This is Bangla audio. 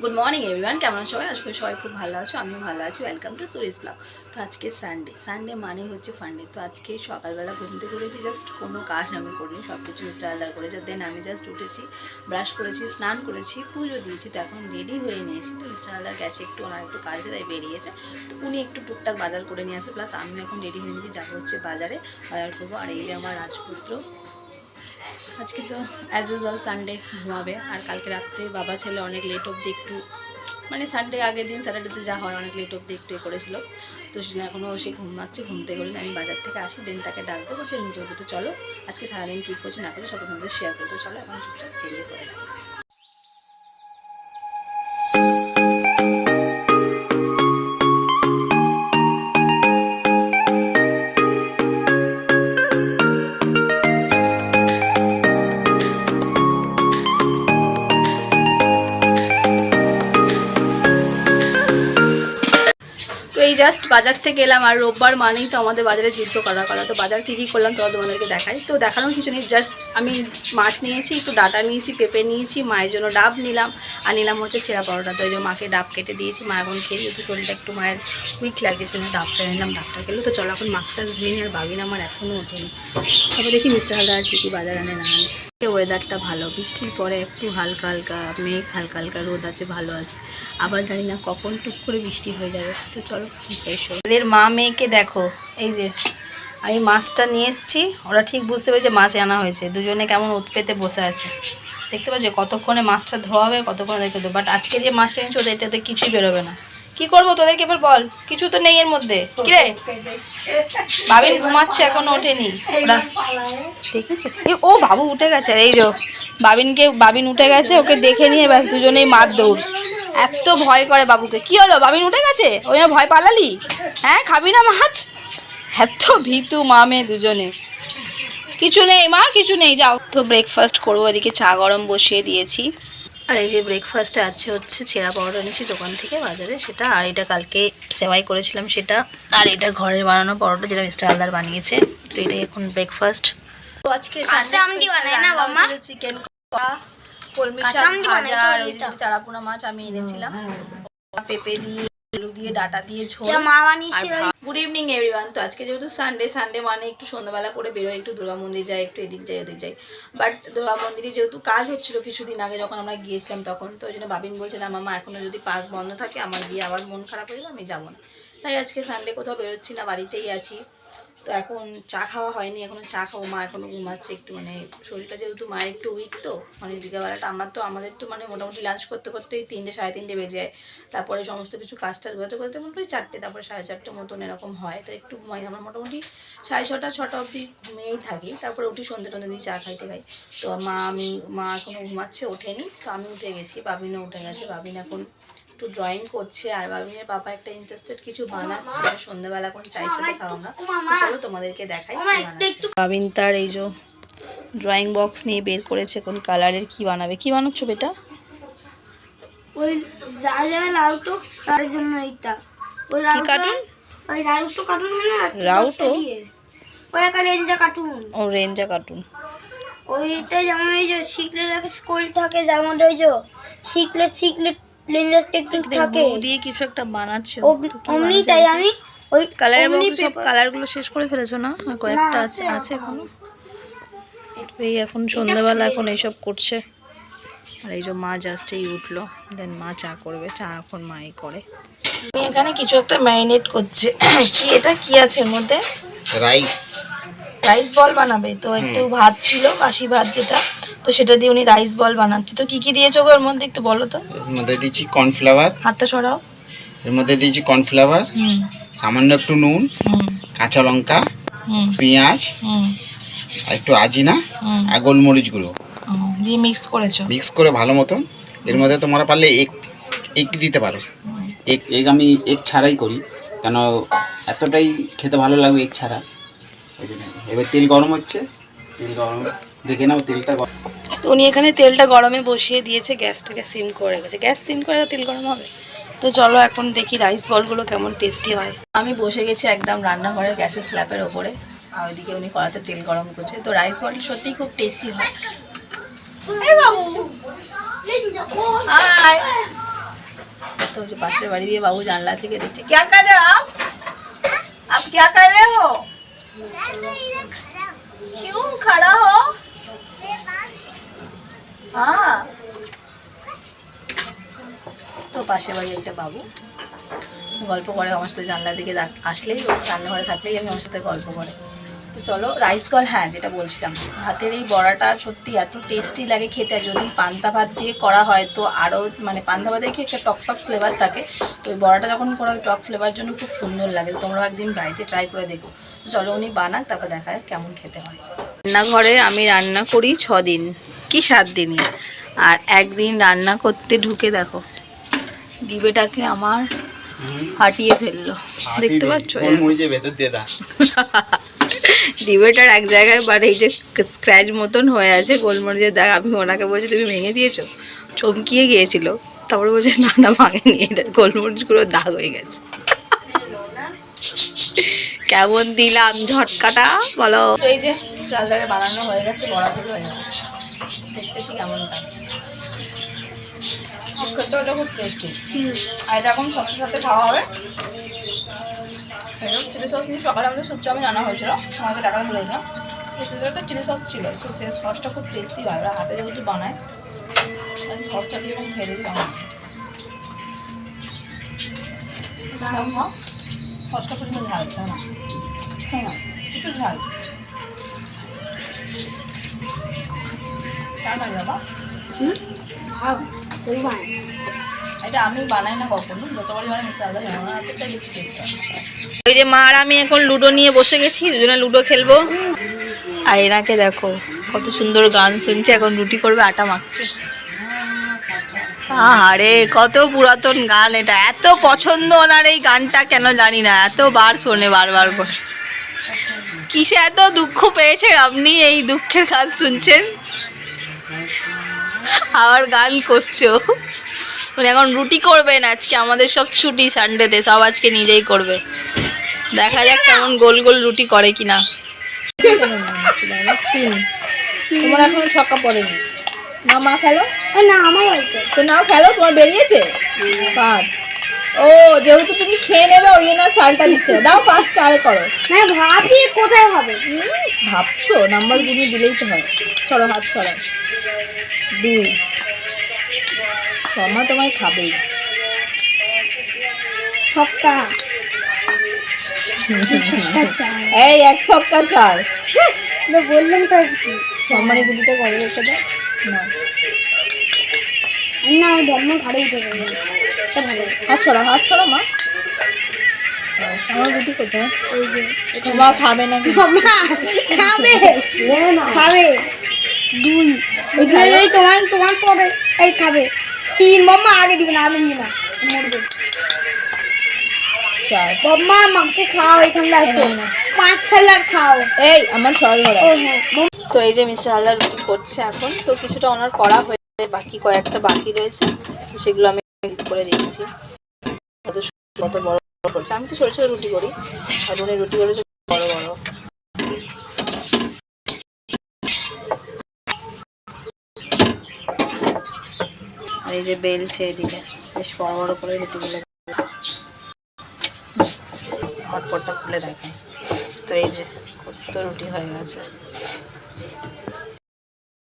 গুড মর্নিং এভরিওয়ান কেমন সবাই? আজকে সবাই খুব ভালো আছো, আমিও ভালো আছি। ওয়েলকাম টু সুরিস ব্লগ তো আজকে সানডে সানডে মানে হচ্ছে ফান্ডে তো আজকে সকালবেলা ঘুমতে করেছি জাস্ট কোনো কাজ আমি করিনি সব কিছু আলাদা করেছে। দেন আমি জাস্ট উঠেছি ব্রাশ করেছি, স্নান করেছি, পুজো দিয়েছি, তো এখন রেডি হয়ে নিয়েছি। তো আলাদা গেছে একটু, ওনার একটু কাজে তাই বেরিয়েছে। তো উনি একটু টুকটাক বাজার করে নিয়ে আসে প্লাস আমিও এখন রেডি হয়ে নিয়েছি, যাব হচ্ছে বাজারে, বাজার করব। আর এই যে আমার রাজপুত্র আজকে তো অ্যাজ ইউজুয়াল সানডে ঘুমাবে। আর কালকে রাত্রে বাবা, ছেলে অনেক লেট অবধি একটু মানে সানডে আগের দিন স্যাটারডেতে যা হয় অনেক লেট অবধি একটু এ করেছিল। তো সেজন্য এখনও সে ঘুমাচ্ছে ঘুমতে গেলে আমি বাজার থেকে আসি দেন তাকে ডাকবো সে নিজের তো চলো, আজকে সারাদিন কী করছে, না করছে, সব আমাদের শেয়ার করতে চলো এখন চুপচাপ বেরিয়ে পড়ে যাবে জাস্ট বাজার থেকে এলাম আর রোববার মানেই তো আমাদের বাজারে যুদ্ধ করার কথা। তো বাজার কী কী করলাম তোরা তোমাদেরকে দেখাই। তো দেখানোর কিছু নেই জাস্ট আমি মাছ নিয়েছি, একটু ডাটা নিয়েছি, পেঁপে নিয়েছি, মায়ের জন্য ডাব নিলাম। আর নিলাম হচ্ছে ছেঁড়া পরোটা। তো ওই যে মাকে ডাব কেটে দিয়েছি, মা এখন খেয়ে যেহেতু শরীরটা একটু মায়ের উইক লাগছে সেজন্য ডাবটা নিলাম, ডাবটা খেলো তো চলো এখন মাছটা ধুয়ে নিই আর বাবিন আমার এখনও ওঠেনি। তবে দেখি মিস্টার হালদার কী কী বাজার আনে না ওয়েদারটা ভালো। বৃষ্টির পরে একটু হালকা হালকা মেঘ, হালকা হালকা রোদ আছে, ভালো আছে। আবার জানি না কখন টুক করে বৃষ্টি হয়ে যাবে। তো চলো এসো এদের মা মেয়েকে দেখো, এই যে আমি মাছটা নিয়ে এসেছি, ওরা ঠিক বুঝতে পেরেছে মাছ আনা হয়েছে। দুজনে কেমন উৎ পেতে বসে আছে। দেখতে পাচ্ছ কতক্ষণে মাছটা ধোয়া হবে, কতক্ষণে দেখতে দেবো বাট আজকে যে মাছটা এনেছো, ওদের এটাতে কিছুই বেরোবে না। কি করব তোদেরকে এবার বল? কিছু তো নেই এর মধ্যে। কি রে বাবিন ঘুমাচ্ছে এখনও ওঠেনি। দেখেছে? এ, ও বাবু উঠে গেছে এই যে বাবিনকে বাবিন উঠে গেছে ওকে দেখে নিয়ে ব্যাস দুজনেই মার দৌড়। এত ভয় করে বাবুকে। কি হলো? বাবিন উঠে গেছে? ওই ভয় পালালি? হ্যাঁ খাবি না মাছ? এত ভীতু মা মেয়ে দুজনে। কিছু নেই মা কিছু নেই। যাও তো ব্রেকফাস্ট করব এদিকে চা গরম বসিয়ে দিয়েছি। আর এই যে ব্রেকফাস্টে আছে হচ্ছে ছেঁড়া পরোটা নিয়েছি দোকান থেকে বাজারে সেটা আর এটা কালকে সেবাই করেছিলাম সেটা আর এটা ঘরের বানানো পরোটা যেটা মিস্টার আলদার বানিয়েছে তো এটাই এখন ব্রেকফাস্ট তো আজকে? চিকেন কলমি শাক ভাজা আর ওই এটা। যে চারাপোনা মাছ আমি এনেছিলাম পেঁপে দিয়ে আলু দিয়ে ডাটা দিয়ে ঝোল। যা মা আর বানিয়েছিল গুড ইভিনিং এভরিওয়ান তো আজকে যেহেতু সানডে সানডে মানে একটু সন্ধ্যাবেলা করে বেরোয় একটু দুর্গা মন্দির যাই একটু এদিক যাই ওদিক যাই। বাট দুর্গা মন্দিরে যেহেতু কাজ হচ্ছিল কিছুদিন আগে যখন আমরা গিয়েছিলাম তখন তো ওই জন্য বাবিন বলছে না মামা এখনও যদি পার্ক বন্ধ থাকে আমার গিয়ে আবার মন খারাপ হয়ে যাবে আমি যাব না। তাই আজকে সানডে কোথাও বেরোচ্ছি না বাড়িতেই আছি। তো এখন চা খাওয়া হয়নি, এখনও চা খাব, মা এখনও ঘুমাচ্ছে একটু মানে শরীরটা যেহেতু মায়ের একটু উইক তো মানে বিকেলবেলাটা আমার তো, আমাদের তো মানে মোটামুটি লাঞ্চ করতে করতেই তিনটে, সাড়ে তিনটে বেজে যায়। তারপরে সমস্ত কিছু কাজ টাজ করতে করতে মোটামুটি চারটে, তারপরে সাড়ে চারটে মতন এরকম হয়। তো একটু ঘুমাই, আমরা মোটামুটি সাড়ে ছটা ছটা অবধি ঘুমিয়েই থাকি। তারপরে উঠি সন্ধ্যে টন্ধে দিয়ে চা খাইতে খাই। তো মা, আমি, মা এখনও ঘুমাচ্ছে, ওঠেনি। তো আমি উঠে গেছি, বাবিনও উঠে গেছে, বাবিন এখন একটু ড্রয়িং করছে আর বাবিনের বাবা একটা ইন্টারেস্টেড কিছু বানাচ্ছে। আর সন্ধ্যাবেলা এখন চায়ের সাথে খাওয়া না। চলো তোমাদেরকে দেখাই বাবিন তার এই যে ড্রয়িং বক্স নিয়ে বের করেছে কোন কালারের কি বানাবে। কি বানাচ্ছ বেটা? ওই যা যা রাউটো তার জন্য এইটা। ওই রাউটো কার্টুন ওই রাউটো কার্টুন হয় না? রাউটো? দশটা ওই একটা রেঞ্জা কার্টুন ও রেঞ্জা কার্টুন ওইতে যেমন ওই যে শিখলে রাখে স্কুল থাকে যেমন ওই যে শিখলে শিখলে টেকনিক থাকে। দিয়ে কিছু একটা বানাচ্ছে অমনি তাই আমি ওই কালারের বক্সে সব কালারগুলো শেষ করে ফেলেছো না? কয়েকটা আছে আছে এখনও। এই এখন সন্ধ্যাবেলা এখন এইসব করছে। আর এই যে মা জাস্ট এই উঠল দেন মা চা করবে চা এখন মাই করে। এখানে কিছু একটা ম্যারিনেট করছে। কি এটা? কি আছে এর মধ্যে? রাইস রাইস বল বানাবে তো একটু ভাত ছিল বাসি ভাত যেটা। তো সেটা দিয়ে উনি রাইস বল বানাচ্ছে। তো কি কি দিয়েছ ওর মধ্যে একটু বলো তো? এর মধ্যে দিচ্ছি কর্নফ্লাওয়ার হাতটা সরাও। এর মধ্যে দিয়েছি কর্নফ্লাওয়ার হুম। সামান্য একটু নুন হুম। কাঁচা লঙ্কা হুম। পেঁয়াজ একটু আজিনা আর গোলমরিচ গুঁড়ো। দিয়ে মিক্স করেছ? মিক্স করে ভালো মতন। এর মধ্যে তোমরা পারলে এগ এগ দিতে পারো। এগ এগ আমি এগ ছাড়াই করি কেন এতটাই খেতে ভালো লাগবে এগ ছাড়া। এবার তেল গরম হচ্ছে তো উনি এখানে তেলটা গরমে বসিয়ে দিয়েছে গ্যাসটাকে সিম করে গেছে গ্যাস সিম করে তেল গরম হবে? তো চলো এখন দেখি রাইস বলগুলো কেমন টেস্টি হয়। আমি বসে গেছি একদম রান্নাঘরের গ্যাসের স্ল্যাপের ওপরে আর ওইদিকে উনি কড়াতে তেল গরম করছে। তো রাইস বল সত্যিই খুব টেস্টি হয়। তো পাশের বাড়ি দিয়ে বাবু জানলা থেকে দেখছে। ক্যা কার আপ ক্যা কার क्यों खड़ा हो हाँ তো পাশের বাড়ি একটা বাবু গল্প করে আমার সাথে জানলা দিকে দেখ- আসলেই ও রান্নাঘরে থাকলেই আমি আমার সাথে গল্প করে তো চলো রাইস কল হ্যাঁ যেটা বলছিলাম। ভাতের এই বড়াটা সত্যি এত টেস্টি লাগে খেতে যদি পান্তা ভাত দিয়ে করা হয় তো আরও মানে পান্তা ভাতে কি একটা টক টক ফ্লেভার থাকে। তো ওই বড়াটা যখন করা হয় টক ফ্লেভার জন্য খুব সুন্দর লাগে। তোমরা একদিন বাড়িতে ট্রাই করে দেখো। চলো উনি বানাক তারপর দেখা কেমন খেতে হয়। রান্নাঘরে আমি রান্না করি ছ দিন কি সাত দিনই। আর একদিন রান্না করতে ঢুকে দেখো ডিবেটাকে আমার ফাটিয়ে ফেলল। দেখতে পাচ্ছ? ডিবেটার এক জায়গায় বাট এই যে স্ক্র্যাচ মতন হয়ে আছে গোলমরিচের দাগ আমি ওনাকে বলছি তুমি ভেঙে দিয়েছ? চমকিয়ে গিয়েছিল। তারপরে বলছে না না ভাঙেনি এটা গোলমরিচগুলো দাগ হয়ে গেছে। কেমন দিলাম ঝটকাটা বলো। এই যে চালদারে বানানো হয়ে গেছে বড়াগুলো হয়ে গেছে। দেখতে ঠিক কেমন খেতে খুব টেস্টি আর এটা এখন সবার সাথে খাওয়া হবে? চিলি সস নিয়ে সকালে আমাদের সুপ চাউমিন আনা হয়েছিল। আমাকে টাকা বলেছিলাম সেটা একটা চিলি সস ছিল। সে সসটা খুব টেস্টি হয়। ওরা হাতে যেহেতু বানায় সসটা দিয়ে এবং ফেলে দিলাম। সসটা পরিমাণ ঝাল না? হ্যাঁ। না কিছু ঝাল। এটা আমি বানাই না কখনো যতবারই বানাই মিস্টার আলাদা জানো বেশি ওই যে মা আর আমি এখন লুডো নিয়ে বসে গেছি দুজনে লুডো খেলব। আর এনাকে দেখো কত সুন্দর গান শুনছে এখন রুটি করবে আটা মাখছে। আরে কত পুরাতন গান এটা। এত পছন্দ ওনার এই গানটা কেন জানি না এত বার শোনে বারবার করে। কিসে এত দুঃখ পেয়েছেন আপনি এই দুঃখের গান শুনছেন? আবার গান করছ? উনি এখন রুটি করবেন আজকে আমাদের সব ছুটি সানডেতে সব আজকে নিজেই করবে। দেখা যাক কেমন গোল গোল রুটি করে কিনা। তোমার এখনও ছক্কা পড়েনি। না মা খেলো? না আমার তো নাও খেলো তোমার বেরিয়েছে? পাঁচ ও যেহেতু তুমি খেয়ে নেবে ওই জন্য চালটা দিচ্ছে দাও পাঁচটা আরে করো। ভাবি কোথায় হবে। ভাবছ? নাম্বার গুলি দিলেই তো হয়। সরো হাত সরো দুই তোমা তোমায় খাবেই। ছক্কা। এই এক ছক্কা চার বললাম তো সম্মানী গুলিটা করে রেখে দাও। না। না আমি ঘাড়ে উঠে ভালো। হাত ছড়া হাত ছড়া মা। আমার কোথায়? ওই যে মা খাবে না খাবে খাবে। দুই যদি তোমার তোমার পরে এই খাবে। তিন মাম্মা আগে দিবে না আগে দিবে না মরবে। বাম্মা মাকে খাও এখানটা আসো পাঁচ সালার খাও এই আমার ঘোড়া হ্যাঁ। তো এই যে মিস্টার হালদার করছে এখন তো কিছুটা ওনার করা হয়ে বাকি কয়েকটা বাকি রয়েছে সেগুলো আমি করে দিচ্ছি। কত বড় বড় করছে। আমি তো ছোটো ছোটো রুটি করি আর উনি রুটি করেছে বড় বড় আর এই যে বেলছে এদিকে। বেশ বড় বড় করে রুটিগুলো হটপটটা খুলে দেখায় তো এই যে কত রুটি হয়ে গেছে।